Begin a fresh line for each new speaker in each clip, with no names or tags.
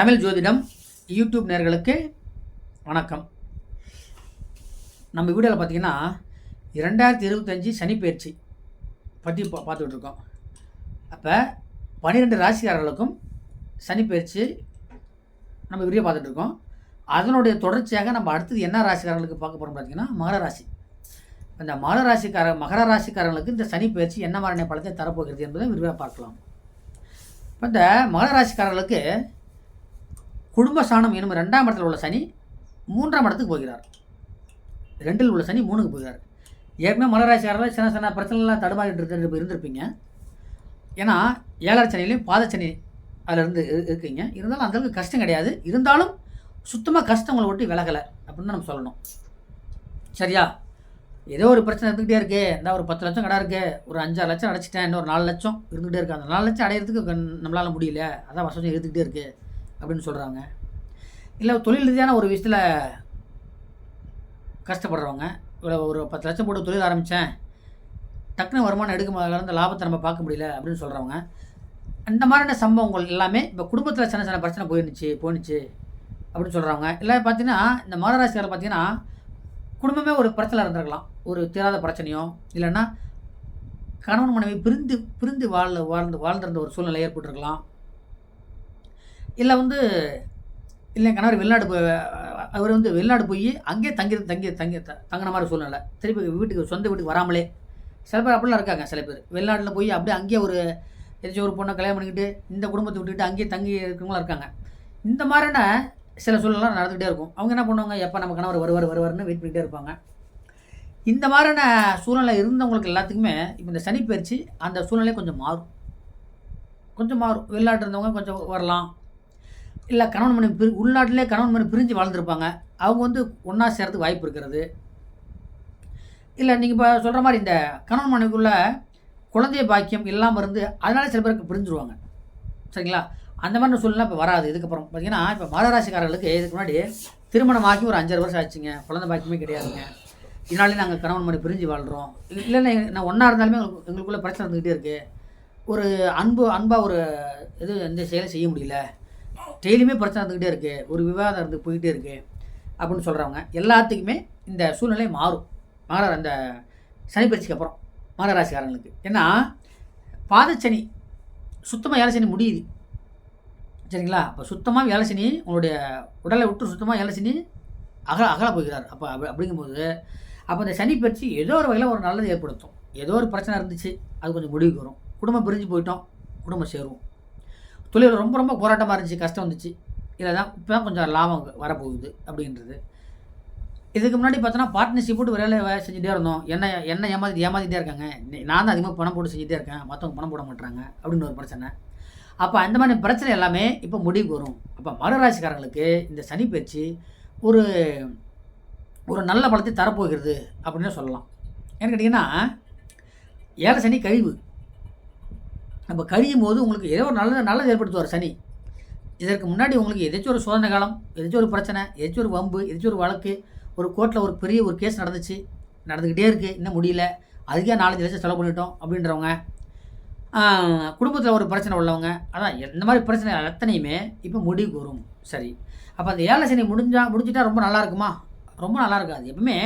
தமிழ் ஜோதிடம் யூடியூப் நேர்களுக்கு வணக்கம். நம்ம வீடியோவில் பார்த்தீங்கன்னா இரண்டாயிரத்தி இருபத்தஞ்சி சனிப்பெயர்ச்சி பற்றி பா பார்த்துக்கிட்டு இருக்கோம் அப்போ பன்னிரெண்டு ராசிக்காரர்களுக்கும் சனிப்பெயர்ச்சி நம்ம வீடியோ பார்த்துட்டு இருக்கோம் அதனுடைய தொடர்ச்சியாக நம்ம அடுத்தது என்ன ராசிக்காரர்களுக்கு பார்க்க போகிறோம் பார்த்தீங்கன்னா மகர ராசி. இந்த மகர ராசிக்கார மகர ராசிக்காரர்களுக்கு இந்த சனிப்பெயர்ச்சி என்ன மாதிரியான பலத்தை தரப்போகிறது என்பதை விரிவாக பார்க்கலாம். இப்போ இந்த மகர ராசிக்காரர்களுக்கு குடும்ப சாணம் எனும் ரெண்டாம் இடத்தில் உள்ள சனி மூன்றாம் இடத்துக்கு போகிறார். ரெண்டில் உள்ள சனி மூணுக்கு போகிறார். ஏற்கனவே மலராசியாரில் சின்ன சின்ன பிரச்சனைலாம் தடுமாறிட்டு இருந்து இருந்திருப்பீங்க. ஏன்னா ஏழரை சனிலையும் பாதச்சனி அதில் இருந்து இருக்கீங்க. இருந்தாலும் அந்தளவுக்கு கஷ்டம் கிடையாது. இருந்தாலும் சுத்தமாக கஷ்டம் உங்களை ஒட்டி விலகலை அப்படின்னு தான் நம்ம சொல்லணும். சரியா? ஏதோ ஒரு பிரச்சனை இருந்துக்கிட்டே இருக்கே. இந்த ஒரு பத்து லட்சம் கடை இருக்கே. ஒரு அஞ்சாறு லட்சம் அடைச்சிட்டேன். இன்னொரு நாலு லட்சம் இருந்துகிட்டே இருக்கு. அந்த நாலு லட்சம் அடையிறதுக்கு நம்மளால் முடியல. அதான் வசதி இருந்துக்கிட்டே இருக்குது அப்படின்னு சொல்கிறாங்க இல்லை தொழில் ரீதியான ஒரு விஷயத்தில் கஷ்டப்படுறவங்க இவ்வளோ ஒரு பத்து லட்சம் போட்டு தொழில் ஆரம்பித்தேன் டக்குனு வருமானம் எடுக்க முடியல அந்த லாபத்தை நம்ம பார்க்க முடியல அப்படின்னு சொல்கிறவங்க அந்த மாதிரியான சம்பவங்கள் எல்லாமே இப்போ குடும்பத்தில் சின்ன சின்ன பிரச்சனை போயிருந்துச்சு போயிடுச்சு அப்படின்னு சொல்கிறவங்க இல்லை பார்த்தீங்கன்னா இந்த மகராசிக்காரர் பார்த்தீங்கன்னா குடும்பமே ஒரு பிரச்சனை இருந்திருக்கலாம். ஒரு தீராத பிரச்சனையோ இல்லைன்னா கணவன் மனைவி பிரிந்து பிரிந்து வாழ் வாழ்ந்து வாழ்ந்திருந்த ஒரு சூழ்நிலை ஏற்பட்டிருக்கலாம். இல்லை வந்து இல்லை கணவர் வெளிநாடு போய் அவர் வந்து வெளிநாடு போய் அங்கேயே தங்கி தங்கி தங்கி த- தங்கின மாதிரி சூழ்நிலை. திருப்பி வீட்டுக்கு சொந்த வீட்டுக்கு வராமலே. சில பேர் அப்படிலாம் இருக்காங்க சில பேர். வெளிநாட்டில் போய் அப்படியே அங்கேயே ஒரு ஏதாச்சும் ஒரு பொண்ணை கல்யாணம் பண்ணிக்கிட்டு இந்த குடும்பத்தை விட்டுக்கிட்டு அங்கேயே தங்கி இருக்கிறவங்களாம் இருக்காங்க. இந்த மாதிரியான சில சூழ்நிலாம் நடந்துகிட்டே இருக்கும். அவங்க என்ன பண்ணுவாங்க எப்போ நம்ம கணவர் வருவார் வருவார்னு வெயிட் பண்ணிகிட்டே இருப்பாங்க. இந்த மாதிரியான சூழ்நிலை இருந்தவங்களுக்கு எல்லாத்துக்குமே இப்போ இந்த சனி பயிற்சி அந்த சூழ்நிலை கொஞ்சம் மாறும். கொஞ்சம் மாறும். வெளிநாட்டு இருந்தவங்க கொஞ்சம் வரலாம். இல்லை கணவன் மனைவி பிரி உள்நாட்டிலே கணவன் மனைவி பிரிஞ்சு வாழ்ந்துருப்பாங்க. அவங்க வந்து ஒன்றா சேர்றதுக்கு வாய்ப்பு இருக்கிறது. இல்லை நீங்கள் இப்போ சொல்கிற மாதிரி இந்த கணவன் மனைவிக்குள்ள குழந்தை பாக்கியம் இல்லாமல் இருந்து அதனால சில பேருக்கு பிரிஞ்சுருவாங்க. சரிங்களா? அந்த மாதிரி சூழ்நிலை இப்போ வராது. இதுக்கப்புறம் பார்த்தீங்கன்னா இப்போ மகராசிக்காரர்களுக்கு இதுக்கு முன்னாடி திருமணம் ஆக்கி ஒரு அஞ்சாறு வருஷம் ஆச்சுங்க. குழந்தை பாக்கியமே கிடையாதுங்க. இதனாலே நாங்கள் கணவன் மனைவி பிரிஞ்சு வாழ்கிறோம் இல்லைன்னா நான் ஒன்றா இருந்தாலுமே எங்களுக்கு பிரச்சனை இருந்துக்கிட்டே இருக்குது ஒரு அன்பு அன்பாக ஒரு இது எந்த செயலும் செய்ய முடியல. டெய்லியுமே பிரச்சனை இருந்துக்கிட்டே இருக்குது ஒரு விவாதம் இருந்து போயிட்டே இருக்குது அப்படின்னு சொல்கிறவங்க எல்லாத்துக்குமே இந்த சூழ்நிலை மாறும். மாற அந்த சனிப்பயிற்சிக்கு அப்புறம் மகர ராசிக்காரங்களுக்கு. ஏன்னா பாதச்சனி சுத்தமாக ஏழை சனி முடியுது. சரிங்களா? அப்போ சுத்தமாக ஏழை சனி உங்களுடைய உடலை விட்டு சுத்தமாக ஏழை சனி அகல அகல போகிறார். அப்போ அப்படி அப்படிங்கும்போது அப்போ இந்த சனி பயிற்சி ஏதோ ஒரு வகையில் ஒரு நல்லது ஏற்படுத்தும். ஏதோ ஒரு பிரச்சனை இருந்துச்சு அது கொஞ்சம் முடிவுக்கு வரும். குடும்பம் பிரிஞ்சு போயிட்டோம் குடும்பம் சேரும் தொழில் ரொம்ப ரொம்ப போராட்டமாக இருந்துச்சு கஷ்டம் வந்துச்சு. இதில் தான் இப்போ தான் கொஞ்சம் லாபம் வரப்போகுது அப்படின்றது. இதுக்கு முன்னாடி பார்த்தோன்னா பார்ட்னர்ஷிப் போட்டு வேலை செஞ்சுட்டே இருந்தோம். என்ன என்ன ஏமாத்தி ஏமாத்திட்டே இருக்காங்க. நீ- நான் தான் அதிகமாக பணம் போட்டு செஞ்சுட்டே இருக்கேன். மற்றவங்க பணம் போட மாட்டாங்க அப்படின்னு ஒரு பிரச்சனை. அப்போ அந்த மாதிரி பிரச்சனை எல்லாமே இப்போ முடிவுக்கு வரும். அப்போ மகராசிக்காரங்களுக்கு இந்த சனி பயிற்சி ஒரு ஒரு நல்ல பலத்தை தரப்போகிறது அப்படின்னு சொல்லலாம். ஏன்னு கேட்டிங்கன்னா ஏழை சனி கழிவு. நம்ம கழியும் போது உங்களுக்கு ஏதோ ஒரு நல்ல நல்லது ஏற்படுத்துவார் சனி. இதற்கு முன்னாடி உங்களுக்கு எதாச்சும் ஒரு சோதனை காலம் எதாச்சும் ஒரு பிரச்சனை எதாச்சும் ஒரு வம்பு எதாச்சும் ஒரு வழக்கு ஒரு கோர்ட்டில் ஒரு பெரிய ஒரு கேஸ் நடந்துச்சு நடந்துக்கிட்டே இருக்குது இன்னும் முடியல அதுக்கே நாலஞ்சு லட்சம் செலவு பண்ணிட்டோம் அப்படின்றவங்க குடும்பத்தில் ஒரு பிரச்சனை உள்ளவங்க அதான் இந்த மாதிரி பிரச்சனை அத்தனையுமே இப்போ முடிவுக்கு வரும் சரி. அப்போ அந்த ஏழை சனி முடிஞ்சா முடிஞ்சிட்டா ரொம்ப நல்லா இருக்குமா? ரொம்ப நல்லா இருக்காது. எப்பவுமே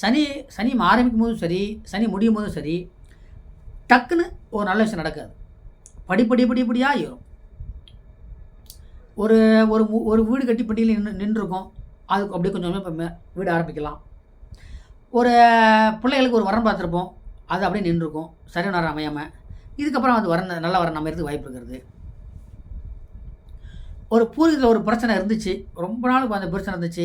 சனி சனி ஆரம்பிக்கும் போதும் சரி சனி முடியும் போதும் சரி டக்குன்னு ஒரு நல்ல விஷயம் நடக்காது. படிப்படி படிப்படியாக ஏறும். ஒரு ஒரு ஒரு வீடு கட்டி பட்டியலில் நின்று நின்றுருக்கோம். அதுக்கு அப்படியே கொஞ்சம் கொஞ்சமாக இப்போ வீடு ஆரம்பிக்கலாம். ஒரு பிள்ளைகளுக்கு ஒரு வரம் பார்த்துருப்போம். அது அப்படியே நின்றுருக்கும். சரியான நேரம் அமையாமல் இதுக்கப்புறம் அது வர நல்ல வர நம்ம வாய்ப்பு இருக்கிறது ஒரு பூர்வீகத்தில் ஒரு பிரச்சனை இருந்துச்சு. ரொம்ப நாளுக்கு அந்த பிரச்சனை இருந்துச்சு.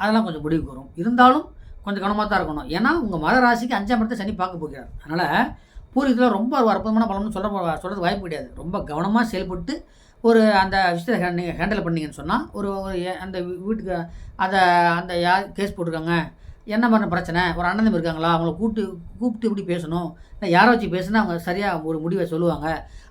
அதெல்லாம் கொஞ்சம் முடிவுக்கு வரும். இருந்தாலும் கொஞ்சம் கவனமாக தான் இருக்கணும். ஏன்னா உங்கள் மத ராசிக்கு அஞ்சாம் இடத்தை சனி பார்க்க போகிறார். அதனால் பூர்வீகத்தில் ரொம்ப ஒரு அற்புதமான பலம்னு சொல்ல சொல்கிறது வாய்ப்பு கிடையாது. ரொம்ப கவனமாக செயல்பட்டு ஒரு அந்த விஷயத்தை நீங்கள் ஹேண்டில் பண்ணீங்கன்னு சொன்னால் ஒரு ஒரு அந்த வீட்டுக்கு அதை அந்த யார் கேஸ் போட்டிருக்காங்க என்ன மாதிரி பிரச்சனை ஒரு அண்ணன் இருக்காங்களா அவங்கள கூப்பிட்டு கூப்பிட்டு இப்படி பேசணும் இல்லை யாரை வச்சு பேசுனா அவங்க சரியாக ஒரு முடிவை சொல்லுவாங்க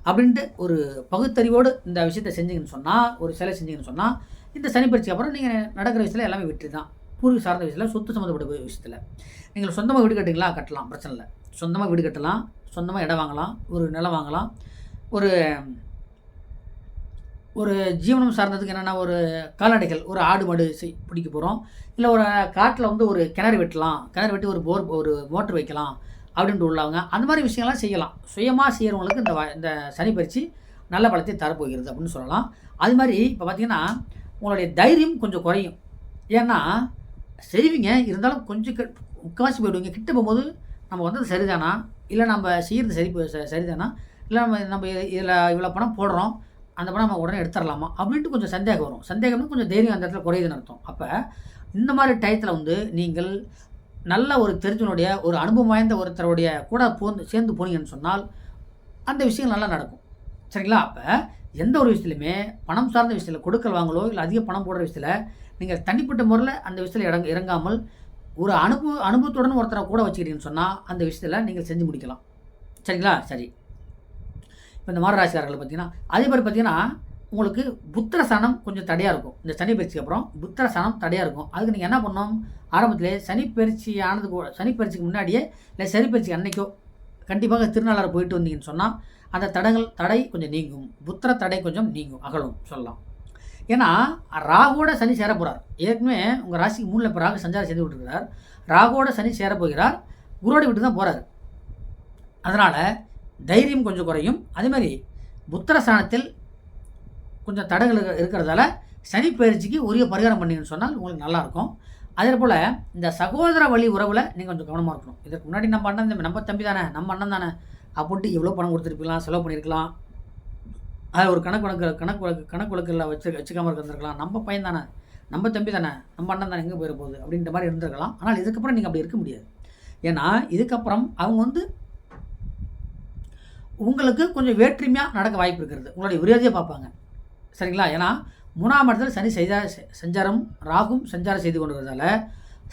அப்படின்ட்டு ஒரு பகுத்தறிவோடு இந்த விஷயத்தை செஞ்சீங்கன்னு சொன்னால் ஒரு சிலை செஞ்சீங்கன்னு சொன்னால் இந்த சனிப்பயிற்சிக்கு அப்புறம் நீங்கள் நடக்கிற விஷயத்தில் எல்லாமே வெற்றி தான் பூர்வீக சார்ந்த விஷயத்தில் சொத்து சம்மந்தப்பட்ட விஷயத்தில். நீங்கள் சொந்தமாக வீடு கட்டுங்களா கட்டலாம் பிரச்சனை இல்லை. சொந்தமாக வீடு கட்டலாம் சொந்தமாக இடம் வாங்கலாம் ஒரு நிலம் வாங்கலாம். ஒரு ஒரு ஜீவனம் சார்ந்ததுக்கு என்னென்னா ஒரு கால்நடைகள் ஒரு ஆடு மாடு செய் பிடிக்க போகிறோம் இல்லை ஒரு காட்டில் வந்து ஒரு கிணறு வெட்டலாம் கிணறு வெட்டி ஒரு போர் ஒரு மோட்டர் வைக்கலாம் அப்படின்ட்டு உள்ளவங்க அந்த மாதிரி விஷயங்கள்லாம் செய்யலாம். சுயமாக செய்கிறவங்களுக்கு இந்த இந்த சனி பயிற்சி நல்ல பலத்தை தரப்போகிறது அப்படின்னு சொல்லலாம். அது மாதிரி இப்போ பார்த்திங்கன்னா உங்களுடைய தைரியம் கொஞ்சம் குறையும். ஏன்னா செய்வீங்க இருந்தாலும் கொஞ்சம் முக்கால்வாசி போயிடுவீங்க. கிட்ட போகும்போது நம்ம வந்தது சரிதானா? இல்லை நம்ம செய்கிறது சரி சரிதானா? இல்லை நம்ம நம்ம இதில் இவ்வளோ பணம் போடுறோம். அந்த பணம் நம்ம உடனே எடுத்துடலாமா அப்படின்ட்டு கொஞ்சம் சந்தேகம் வரும். சந்தேகம்னு கொஞ்சம் தைரியம் அந்த இடத்துல குறையுதுன்னு அர்த்தம். அப்போ இந்த மாதிரி டயத்தில் வந்து நீங்கள் நல்ல ஒரு தெரிஞ்சனுடைய ஒரு அனுபவம் வாய்ந்த ஒருத்தருடைய கூட போந்து சேர்ந்து போனீங்கன்னு சொன்னால் அந்த விஷயம் நல்லா நடக்கும். சரிங்களா? அப்போ எந்த ஒரு விஷயத்துலையுமே பணம் சார்ந்த விஷயத்தில் கொடுக்கல் வாங்கலோ இல்லை அதிக பணம் போடுற விஷயத்தில் நீங்கள் தனிப்பட்ட முறையில் அந்த விஷயத்தில் இறங்க இறங்காமல் ஒரு அனுபவ அனுபவத்துடன் ஒருத்தரை கூட வச்சுக்கிறீங்கன்னு சொன்னால் அந்த விஷயத்தில் நீங்கள் செஞ்சு முடிக்கலாம். சரிங்களா? சரி. இப்போ இந்த மாரராசிக்காரர்கள் பார்த்தீங்கன்னா அதே மாதிரி பார்த்தீங்கன்னா உங்களுக்கு புத்திர சனம் கொஞ்சம் தடையாக இருக்கும். இந்த சனி பயிற்சிக்கு அப்புறம் புத்திர சனம் தடையாக இருக்கும். அதுக்கு நீங்கள் என்ன பண்ணணும்? ஆரம்பத்திலே சனி பயிற்சி ஆனது சனி பயிற்சிக்கு முன்னாடியே இல்லை சனி பயிற்சி அன்னைக்கோ கண்டிப்பாக திருநள்ளாறு போயிட்டு வந்தீங்கன்னு சொன்னால் அந்த தடங்கள் தடை கொஞ்சம் நீங்கும். புத்திர தடை கொஞ்சம் நீங்கும். அகலும் சொல்லலாம். ஏன்னா ராகுவோட சனி சேர போகிறார் ஏற்கனவே உங்கள் ராசிக்கு மூணில் இப்போ ராகு சஞ்சாரம் செய்து விட்டுருக்கிறார். ராகுவோட சனி சேர போகிறார். விட்டு தான் போகிறார் அதனால் தைரியம் கொஞ்சம் குறையும். அதேமாதிரி புத்திர ஸ்தானத்தில் கொஞ்சம் தடங்கள் இருக்கிறதால சனி பயிற்சிக்கு உரிய பரிகாரம் பண்ணிங்கன்னு சொன்னால் உங்களுக்கு நல்லாயிருக்கும். அதே போல் இந்த சகோதர வழி உறவில் நீங்கள் கொஞ்சம் கவனமாக இருக்கணும். இதுக்கு முன்னாடி நம்ம அண்ணன் நம்ம தம்பி தானே நம்ம அண்ணன் தானே அப்படின்ட்டு எவ்வளோ பணம் கொடுத்துருக்கலாம் செலவு பண்ணியிருக்கலாம். அது ஒரு கணக்கு வழக்கு கணக்கு வழக்கு கணக்கு வழக்கில் வச்சு வச்சுக்காமல் இருந்திருக்கலாம். நம்ம பையன் தானே நம்ம தம்பி தானே நம்ம அண்ணன் தானே எங்கே போயிட போகுது அப்படின்ற மாதிரி இருந்திருக்கலாம். ஆனால் இதுக்கப்புறம் நீங்கள் அப்படி இருக்க முடியாது. ஏன்னா இதுக்கப்புறம் அவங்க வந்து உங்களுக்கு கொஞ்சம் வேற்றுமையாக நடக்க வாய்ப்பு இருக்கிறது. உங்களுடைய விரோதியை பார்ப்பாங்க. சரிங்களா? ஏன்னா மூணாம் இடத்துல சனி செய்தார் சஞ்சாரம் ராகும் சஞ்சாரம் செய்து கொண்டு வரதால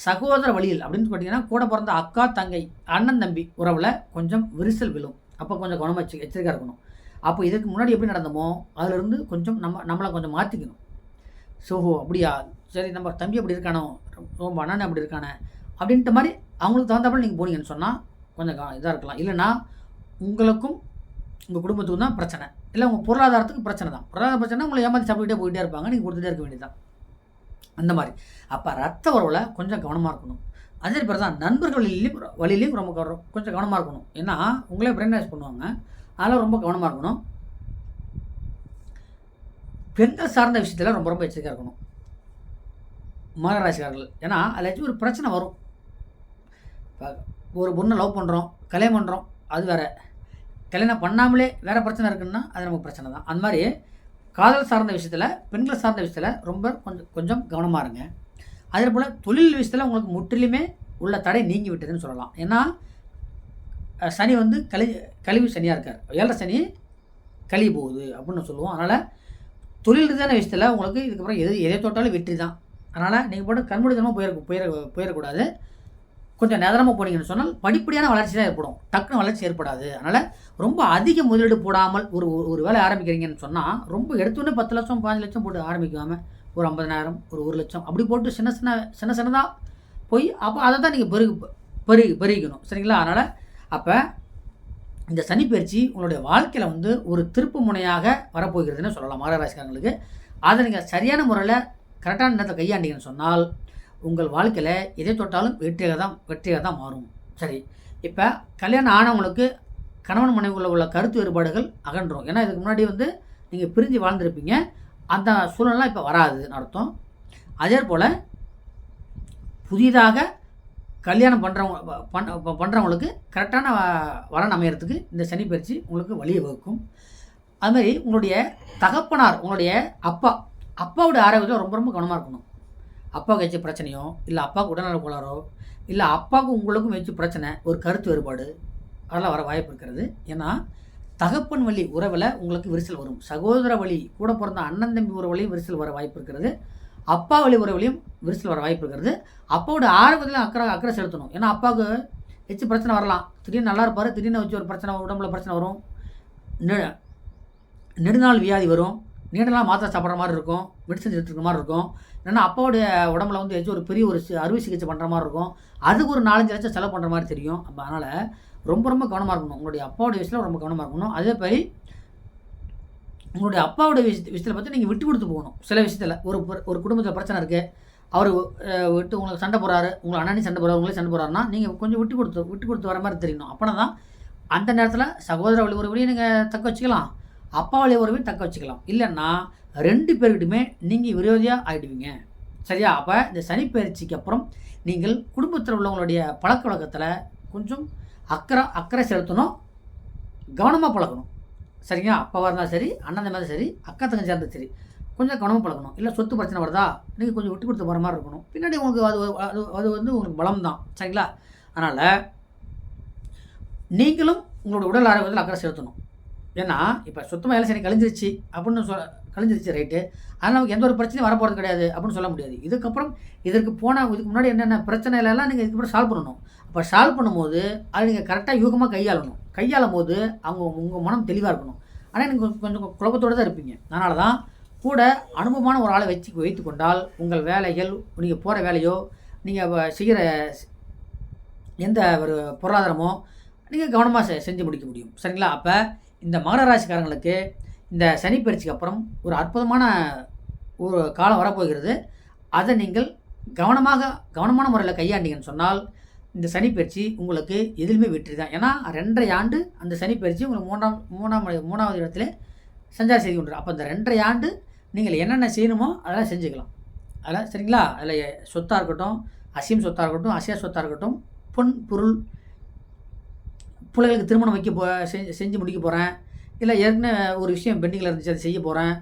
சகோதர வழியில் அப்படின்னு பார்த்தீங்கன்னா கூட பிறந்த அக்கா தங்கை அண்ணன் தம்பி உறவில் கொஞ்சம் விரிசல் விழும். அப்போ கொஞ்சம் கவனமாக வச்சு எச்சரிக்கையாக இருக்கணும். அப்போ இதுக்கு முன்னாடி எப்படி நடந்தோமோ அதிலிருந்து கொஞ்சம் நம்ம நம்மளை கொஞ்சம் மாற்றிக்கணும் சோஹோ அப்படியா? சரி நம்ம தம்பி அப்படி இருக்கானோ? ரொம்ப அண்ணன் அப்படி இருக்கானே? அப்படின்ட்டு மாதிரி அவங்களுக்கு தகுந்தப்பட நீங்கள் போனீங்கன்னு சொன்னால் கொஞ்சம் இதாக இருக்கலாம். இல்லைன்னா உங்களுக்கும் உங்கள் குடும்பத்துக்கும் தான் பிரச்சனை. இல்லை உங்கள் பொருளாதாரத்துக்கு பிரச்சனை தான். பொருளாதார பிரச்சனை உங்களை ஏமாற்றி சாப்பிட்டுக்கிட்டே போயிட்டே இருப்பாங்க. நீங்கள் கொடுத்துட்டே இருக்க வேண்டியதான் அந்த மாதிரி. அப்போ ரத்த உறவில் கொஞ்சம் கவனமாக இருக்கணும். அதே பேர் தான் நண்பர்கள் வழியிலையும் ரொம்ப கொஞ்சம் கவனமாக இருக்கணும். ஏன்னா உங்களே பிரெயின் வாஷ் பண்ணுவாங்க. அதெல்லாம் ரொம்ப கவனமாக இருக்கணும். பெண்கள் சார்ந்த விஷயத்தில் ரொம்ப ரொம்ப எச்சரிக்கையாக இருக்கணும். மகராசிக்காரர்கள் ஏன்னா அதில் ஒரு பிரச்சனை வரும். இப்போ ஒரு பொண்ணை லவ் பண்ணுறோம் கல்யாணம் பண்ணுறோம் அது வேறு. கல்யாணம் பண்ணாமலே வேறு பிரச்சனை இருக்குன்னா அது நமக்கு பிரச்சனை தான். அந்த மாதிரி காதல் சார்ந்த விஷயத்தில் பெண்கள் சார்ந்த விஷயத்தில் ரொம்ப கொஞ்சம் கொஞ்சம் கவனமாக இருங்க. அதே போல் தொழில் விஷயத்தில் உங்களுக்கு முற்றிலுமே உள்ள தடை நீங்கி விட்டதுன்னு சொல்லலாம். ஏன்னா சனி வந்து கழி கழிவு சனியாக இருக்கார். ஏழரை சனி கழிவு போகுது அப்படின்னு சொல்லுவோம். அதனால் தொழில் ரீதியான விஷயத்தில் உங்களுக்கு இதுக்கப்புறம் எது எதை தொட்டாலும் வெற்றி தான். அதனால் நீங்கள் போட்டு கண்மூடித்தனமாக போயிட போயிட போயிடக்கூடாது கொஞ்சம் நேரமாக போனீங்கன்னு சொன்னால் படிப்படியான வளர்ச்சி தான் ஏற்படும். டக்குனு வளர்ச்சி ஏற்படாது. அதனால் ரொம்ப அதிக முதலீடு போடாமல் ஒரு ஒரு வேலை ஆரம்பிக்கிறீங்கன்னு சொன்னால் ரொம்ப எடுத்தோடனே பத்து லட்சம் பாஞ்சு லட்சம் போட்டு ஆரம்பிக்காமல் ஒரு ஐம்பதனாயிரம் ஒரு ஒரு லட்சம் அப்படி போட்டு சின்ன சின்ன சின்ன சின்னதாக போய் அப்போ அதை தான் நீங்கள் பெருகு பெருகி பெருகிக்கணும். சரிங்களா? அதனால் அப்போ இந்த சனி பயிற்சி உங்களுடைய வாழ்க்கையில் வந்து ஒரு திருப்பு முனையாக வரப்போகிறதுன்னு சொல்லலாம் மகராசிக்காரங்களுக்கு அதை நீங்கள் சரியான முறையில் கரெக்டான நேரத்தை கையாண்டிங்கன்னு சொன்னால் உங்கள் வாழ்க்கையில் எதை தொட்டாலும் வெற்றியாக தான் வெற்றியாக தான் மாறும். சரி இப்போ கல்யாணம் ஆனவங்களுக்கு கணவன் மனைவிக்குள்ள உள்ள கருத்து வேறுபாடுகள் அகன்றும். ஏன்னா இதுக்கு முன்னாடி வந்து நீங்கள் பிரிஞ்சு வாழ்ந்துருப்பீங்க. அந்த சூழல்லாம் இப்போ வராதுன்னு அர்த்தம். அதே போல் புதிதாக கல்யாணம் பண்ணுறவங்க பண் பண்ணுறவங்களுக்கு கரெக்டான வரன் அமையறதுக்கு இந்த சனி பயிற்சி உங்களுக்கு வழியை வகுக்கும். அதுமாதிரி உங்களுடைய தகப்பனார் உங்களுடைய அப்பா அப்பாவுடைய ஆரோக்கியத்தில் ரொம்ப ரொம்ப கவனமாக இருக்கணும். அப்பாவுக்கு ஏதாச்சும் பிரச்சனையோ இல்லை அப்பாவுக்கு உடல்நல கோளாறோ இல்லை அப்பாவுக்கும் உங்களுக்கும் ஏதாச்சும் பிரச்சனை ஒரு கருத்து வேறுபாடு அதெல்லாம் வர வாய்ப்பு இருக்கிறது. ஏன்னா தகப்பன் வழி உறவில் உங்களுக்கு விரிசல் வரும். சகோதர வழி கூட பிறந்த அண்ணன் தம்பி உறவுலையும் விரிசல் வர வாய்ப்பு இருக்கிறது. அப்பா வழி உறவுலையும் விரிசல் வர வாய்ப்பு இருக்கிறது. அப்பாவோட ஆரோக்கியத்திலையும் அக்கறை அக்கறை செலுத்தணும். ஏன்னா அப்பாவுக்கு எச்சு பிரச்சனை வரலாம். திடீர்னு நல்லா இருப்பார் திடீர்னு வச்சு ஒரு பிரச்சனை உடம்புல பிரச்சனை வரும். நெடுநாள் வியாதி வரும். நீண்ட நாள் மாத்திரை சாப்பிட்ற மாதிரி இருக்கும். மெடிசன் எடுத்துக்கிற மாதிரி இருக்கும். ஏன்னா அப்பாவுடைய உடம்புல வந்து ஏதாச்சும் ஒரு பெரிய ஒரு அறுவை சிகிச்சை பண்ணுற மாதிரி இருக்கும். அதுக்கு ஒரு நாலஞ்சு லட்சம் செலவு பண்ணுற மாதிரி தெரியும். அப்போ அதனால் ரொம்ப ரொம்ப கவனமாக இருக்கணும். உங்களுடைய அப்பாவுடைய விஷயத்தில் ரொம்ப கவனமாக இருக்கணும். அதே மாதிரி உங்களுடைய அப்பாவோட விஷயத்து விஷயத்தில் பார்த்து நீங்கள் விட்டு கொடுத்து போகணும். சில விஷயத்தில் ஒரு ஒரு குடும்பத்தில் பிரச்சனை இருக்குது அவர் விட்டு உங்களுக்கு சண்டை போகிறாரு உங்களை அண்ணனி சண்டை போகிறாரு உங்களே சண்டை போகிறாருன்னா நீங்கள் கொஞ்சம் விட்டு கொடுத்து விட்டு கொடுத்து வர மாதிரி தெரியணும். அப்போ தான் அந்த நேரத்தில் சகோதர வழி உறவுலையும் நீங்கள் தக்க வச்சுக்கலாம். அப்பா வழி உறவையும் தக்க வச்சுக்கலாம். இல்லைன்னா ரெண்டு பேர்கிட்டுமே நீங்கள் விரோதியாக ஆகிடுவீங்க சரியா? அப்போ இந்த சனி பயிற்சிக்கு அப்புறம் நீங்கள் குடும்பத்தில் உள்ளவங்களுடைய பழக்க வழக்கத்தில் கொஞ்சம் அக்கறை அக்கறை செலுத்தணும். கவனமாக பழகணும். சரிங்களா? அப்பாவாக இருந்தாலும் சரி அண்ணன் இருந்தாலும் சரி அக்கா தங்கச்சியாக இருந்தாலும் சரி. கொஞ்சம் கவனமாக பழகணும். இல்லை சொத்து பிரச்சனை வருதா? நீங்கள் கொஞ்சம் விட்டு கொடுத்து போகிற மாதிரி இருக்கணும். பின்னாடி உங்களுக்கு அது அது அது வந்து உங்களுக்கு பலம் தான் சரிங்களா? அதனால் நீங்களும் உங்களோட உடல் ஆரோக்கியத்தில் அக்கறை செலுத்தணும். ஏன்னா இப்போ சுத்தமாக வேலை சரி கழிஞ்சிருச்சு அப்படின்னு சொல் கழிஞ்சிருச்சு ரைட்டு அதனால் நமக்கு எந்த ஒரு பிரச்சனையும் வரப்போகிறது கிடையாது அப்படின்னு சொல்ல முடியாது. இதுக்கப்புறம் இதற்கு போனால் இதுக்கு முன்னாடி என்னென்ன பிரச்சனைகளெல்லாம் நீங்கள் இதுக்கப்புறம் சால்வ் பண்ணணும். அப்போ சால்வ் பண்ணும்போது அதை நீங்கள் கரெக்டாக யூகமாக கையாளணும். கையாளும் போது அவங்க உங்கள் மனம் தெளிவாக இருக்கணும். ஆனால் எனக்கு கொஞ்சம் குழப்பத்தோடு தான் இருப்பீங்க. அதனால தான் கூட அனுபவமான ஒரு ஆளை வச்சு வைத்து கொண்டால் உங்கள் வேலைகள் நீங்கள் போகிற வேலையோ நீங்கள் செய்கிற எந்த ஒரு பொருளாதாரமோ நீங்கள் கவனமாக செ செஞ்சு முடிக்க முடியும். சரிங்களா? அப்போ இந்த மகர ராசிக்காரங்களுக்கு இந்த சனி பயிற்சிக்கு அப்புறம் ஒரு அற்புதமான ஒரு காலம் வரப்போகிறது. அதை நீங்கள் கவனமாக கவனமான முறையில் கையாண்டிங்கன்னு சொன்னால் இந்த சனிப்பயிற்சி உங்களுக்கு எதிலுமே வெற்றி தான். ஏன்னா ரெண்டரை ஆண்டு அந்த சனிப்பயிற்சி உங்களுக்கு மூன்றாம் மூணாம் மூணாவது இடத்துல சஞ்சாரம் செய்து கொண்டு அப்போ இந்த ரெண்டரை ஆண்டு நீங்கள் என்னென்ன செய்யணுமோ அதெல்லாம் செஞ்சுக்கலாம். அதெல்லாம் சரிங்களா? அதில் சொத்தாக இருக்கட்டும் அசியம் சொத்தாக இருக்கட்டும் அசியா சொத்தாக இருக்கட்டும் பொன் பொருள் பிள்ளைகளுக்கு திருமணம் வைக்க போ செஞ்சு செஞ்சு முடிக்க போகிறேன் இல்லை ஏற்கனவே ஒரு விஷயம் பெண்டிங்கில் இருந்துச்சு அதை செய்ய போகிறேன்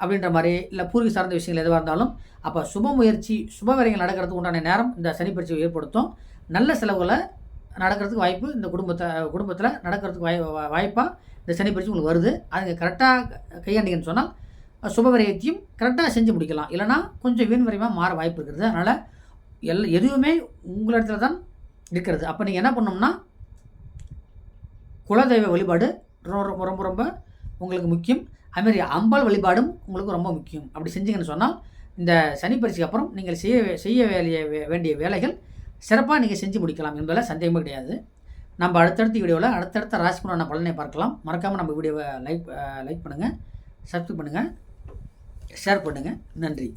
அப்படின்ற மாதிரி இல்லை பூர்வீக சார்ந்த விஷயங்கள் எதுவாக இருந்தாலும் அப்போ சுப முயற்சி சுப வேலைகள் நடக்கிறதுக்கு உண்டான நேரம் இந்த சனிப்பயிற்சியை ஏற்படுத்தும். நல்ல செலவுகளை நடக்கிறதுக்கு வாய்ப்பு இந்த குடும்பத்தை குடும்பத்தில் நடக்கிறதுக்கு வாய் வாய்ப்பாக இந்த சனி பயிற்சி உங்களுக்கு வருது. அதுங்க கரெக்டாக கையாண்டிங்கன்னு சொன்னால் சுபவரையத்தையும் கரெக்டாக செஞ்சு முடிக்கலாம். இல்லைனா கொஞ்சம் வீண் விரயமாக மாற வாய்ப்பு இருக்கிறது அதனால் எல் எதுவுமே உங்களிடத்துல தான் இருக்கிறது அப்போ நீங்கள் என்ன பண்ணோம்னா குலதெய்வ வழிபாடு ரொம்ப ரொம்ப ரொம்ப ரொம்ப உங்களுக்கு முக்கியம். அதுமாரி அம்பாள் வழிபாடும் உங்களுக்கு ரொம்ப முக்கியம். அப்படி செஞ்சீங்கன்னு சொன்னால் இந்த சனி பரிசுக்கு அப்புறம் நீங்கள் செய்ய வே- செய்ய வேலைய வே- வேண்டிய வேலைகள் சிறப்பாக நீங்கள் செஞ்சு முடிக்கலாம் என்பதில் சந்தேகமே கிடையாது. நம்ம அடுத்தடுத்த வீடியோவில் அடுத்தடுத்த ராசிக்குண்டான பலனை பார்க்கலாம். மறக்காமல் நம்ம வீடியோவை லைக் லைக் பண்ணுங்கள் சப்ஸ்கிரைப் பண்ணுங்கள் ஷேர் பண்ணுங்கள் நன்றி.